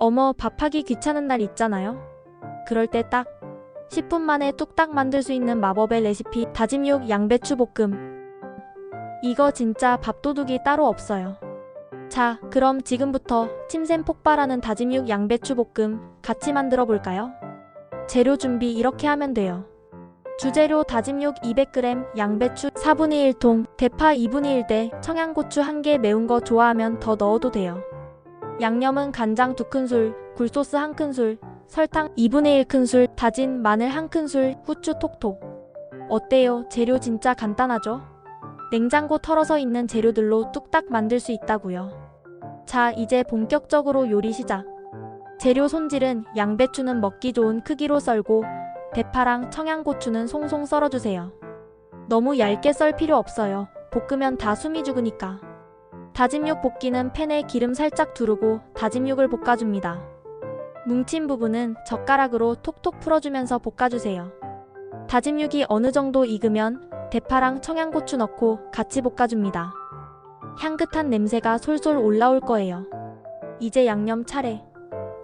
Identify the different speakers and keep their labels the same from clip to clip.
Speaker 1: 어머, 밥하기 귀찮은 날 있잖아요. 그럴 때 딱 10분 만에 뚝딱 만들 수 있는 마법의 레시피 다짐육 양배추 볶음. 이거 진짜 밥도둑이 따로 없어요. 자, 그럼 지금부터 침샘 폭발하는 다짐육 양배추 볶음 같이 만들어 볼까요? 재료 준비 이렇게 하면 돼요. 주재료 다짐육 200g, 양배추 4분의 1통, 대파 2분의 1대, 청양고추 1개 매운 거 좋아하면 더 넣어도 돼요. 양념은 간장 2큰술, 굴소스 1큰술, 설탕 2분의 1큰술, 다진 마늘 1큰술, 후추 톡톡. 어때요? 재료 진짜 간단하죠? 냉장고 털어서 있는 재료들로 뚝딱 만들 수 있다고요. 자, 이제 본격적으로 요리 시작. 재료 손질은 양배추는 먹기 좋은 크기로 썰고 대파랑 청양고추는 송송 썰어주세요. 너무 얇게 썰 필요 없어요. 볶으면 다 숨이 죽으니까. 다짐육 볶기는 팬에 기름 살짝 두르고 다짐육을 볶아줍니다. 뭉친 부분은 젓가락으로 톡톡 풀어주면서 볶아주세요. 다짐육이 어느 정도 익으면 대파랑 청양고추 넣고 같이 볶아줍니다. 향긋한 냄새가 솔솔 올라올 거예요. 이제 양념 차례.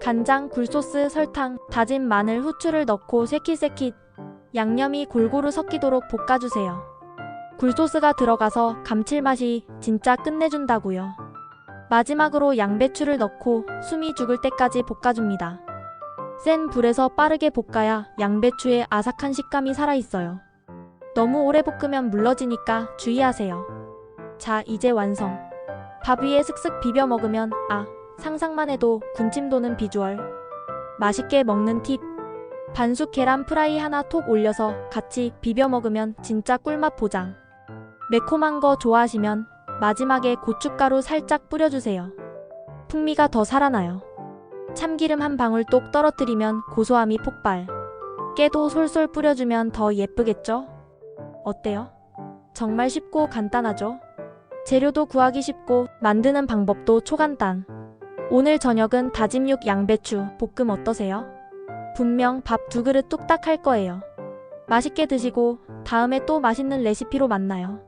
Speaker 1: 간장, 굴소스, 설탕, 다진 마늘, 후추를 넣고 새킷새킷 양념이 골고루 섞이도록 볶아주세요. 굴소스가 들어가서 감칠맛이 진짜 끝내준다고요. 마지막으로 양배추를 넣고 숨이 죽을 때까지 볶아줍니다. 센 불에서 빠르게 볶아야 양배추의 아삭한 식감이 살아있어요. 너무 오래 볶으면 물러지니까 주의하세요. 자, 이제 완성. 밥 위에 슥슥 비벼 먹으면 아, 상상만 해도 군침 도는 비주얼. 맛있게 먹는 팁. 반숙 계란 프라이 하나 톡 올려서 같이 비벼 먹으면 진짜 꿀맛 보장. 매콤한 거 좋아하시면 마지막에 고춧가루 살짝 뿌려주세요. 풍미가 더 살아나요. 참기름 한 방울 똑 떨어뜨리면 고소함이 폭발. 깨도 솔솔 뿌려주면 더 예쁘겠죠? 어때요? 정말 쉽고 간단하죠? 재료도 구하기 쉽고 만드는 방법도 초간단. 오늘 저녁은 다짐육 양배추 볶음 어떠세요? 분명 밥 두 그릇 뚝딱 할 거예요. 맛있게 드시고 다음에 또 맛있는 레시피로 만나요.